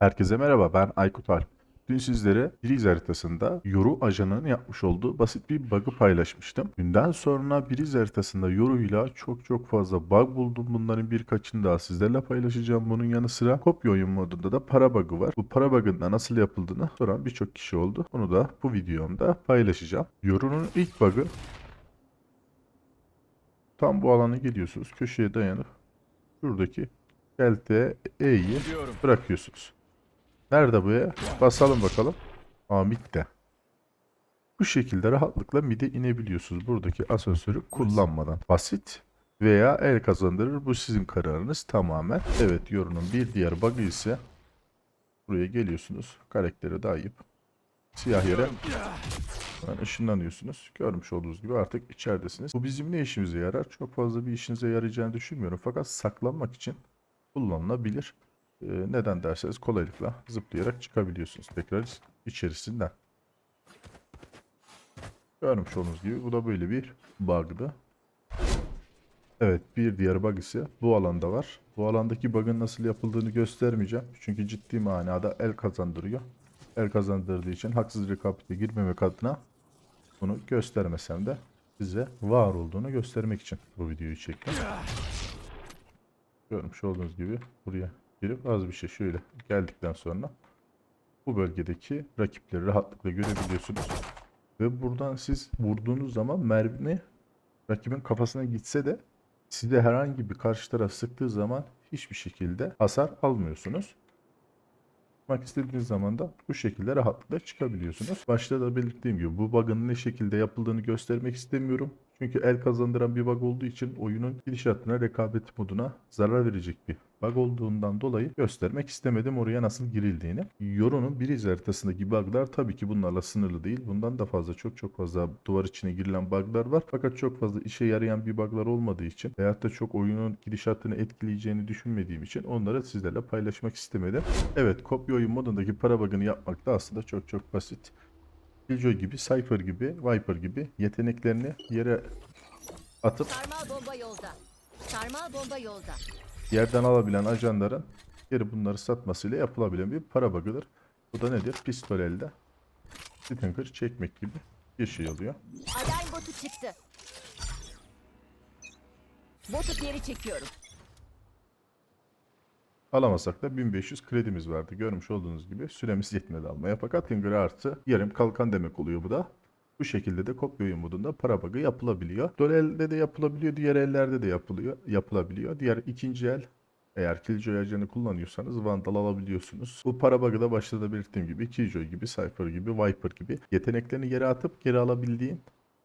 Herkese merhaba ben Aykut Alp. Dün sizlere Biriz haritasında Yoru ajanının yapmış olduğu basit bir bug'ı paylaşmıştım. Dünden sonra Biriz haritasında Yoru'yla çok çok fazla bug buldum. Bunların birkaçını daha sizlerle paylaşacağım. Bunun yanı sıra kopya oyun modunda da para bug'ı var. Bu para bug'ın da nasıl yapıldığını soran birçok kişi oldu. Bunu da bu videomda paylaşacağım. Yoru'nun ilk bug'ı tam bu alana geliyorsunuz. Köşeye dayanıp şuradaki Delta E'yi bırakıyorsunuz. Nerede bu ya? Basalım bakalım. Aa midde. Bu şekilde rahatlıkla mide inebiliyorsunuz. Buradaki asansörü kullanmadan. Basit veya el kazandırır. Bu sizin kararınız tamamen. Evet yorunun bir diğer bug'ı ise buraya geliyorsunuz. Karakteri dayayıp siyah yere hemen ışınlanıyorsunuz. Görmüş olduğunuz gibi artık içeridesiniz. Bu bizim ne işimize yarar? Çok fazla bir işinize yarayacağını düşünmüyorum. Fakat saklanmak için kullanılabilir. Ee, neden derseniz kolaylıkla zıplayarak çıkabiliyorsunuz tekrar içerisinden. Görmüş olduğunuz gibi bu da böyle bir bug'dı. Evet bir diğer bug ise bu alanda var. Bu alandaki bug'ın nasıl yapıldığını göstermeyeceğim. Çünkü ciddi manada el kazandırıyor. El kazandırdığı için haksız rekabete girmemek adına bunu göstermesem de size var olduğunu göstermek için bu videoyu çektim. Görmüş olduğunuz gibi buraya girip az bir şey şöyle geldikten sonra bu bölgedeki rakipleri rahatlıkla görebiliyorsunuz. Ve buradan siz vurduğunuz zaman mermi rakibin kafasına gitse de size herhangi bir karşı taraf sıktığı zaman hiçbir şekilde hasar almıyorsunuz. Çıkmak istediğiniz zaman da bu şekilde rahatlıkla çıkabiliyorsunuz. Başta da belirttiğim gibi bu bug'ın ne şekilde yapıldığını göstermek istemiyorum. Çünkü el kazandıran bir bug olduğu için oyunun gidişatına, rekabet moduna zarar verecek bir bug olduğundan dolayı göstermek istemedim oraya nasıl girildiğini. Yoru'nun bir haritasındaki bug'lar tabii ki bunlarla sınırlı değil. Bundan da fazla çok çok fazla duvar içine girilen bug'lar var. Fakat çok fazla işe yarayan bir bug'lar olmadığı için veyahut da çok oyunun gidişatını etkileyeceğini düşünmediğim için onları sizlerle paylaşmak istemedim. Evet kopya oyun modundaki para bug'ını yapmak da aslında çok çok basit. Killjoy gibi, Cypher gibi, Viper gibi yeteneklerini yere atıp Sarmal bomba yolda. Sarmal bomba yolda. yerden alabilen ajanların geri bunları satmasıyla yapılabilen bir para bug'ıdır. Bu da nedir? Pistol elde. Stinker çekmek gibi bir şey oluyor. Alarm botu çıktı. Botu geri çekiyorum. Alamasak da 1500 kredimiz vardı. Görmüş olduğunuz gibi süremiz yetmedi almaya. Fakat Stinger artı yarım kalkan demek oluyor bu da. Bu şekilde de kopya oyun modunda para bug'ı yapılabiliyor. Dolelde de yapılabiliyor, diğer ellerde de yapılıyor, yapılabiliyor. Diğer ikinci el eğer Killjoy ajanı kullanıyorsanız Vandal alabiliyorsunuz. Bu para bug'ı da başta da belirttiğim gibi Killjoy gibi, Cypher gibi, Viper gibi yeteneklerini yere atıp geri alabildiğin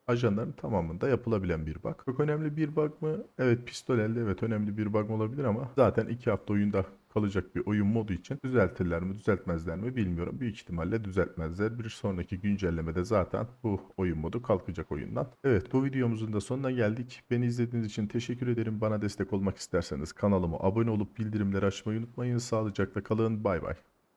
ajanların tamamında yapılabilen bir bug. Çok önemli bir bug mı? Evet pistol elde evet önemli bir bug olabilir ama zaten iki hafta oyunda kalacak bir oyun modu için düzeltirler mi düzeltmezler mi bilmiyorum. Büyük ihtimalle düzeltmezler. Bir sonraki güncellemede zaten bu oyun modu kalkacak oyundan. Evet bu videomuzun da sonuna geldik. Beni izlediğiniz için teşekkür ederim. Bana destek olmak isterseniz kanalıma abone olup bildirimleri açmayı unutmayın. Sağlıcakla kalın. Bay bay.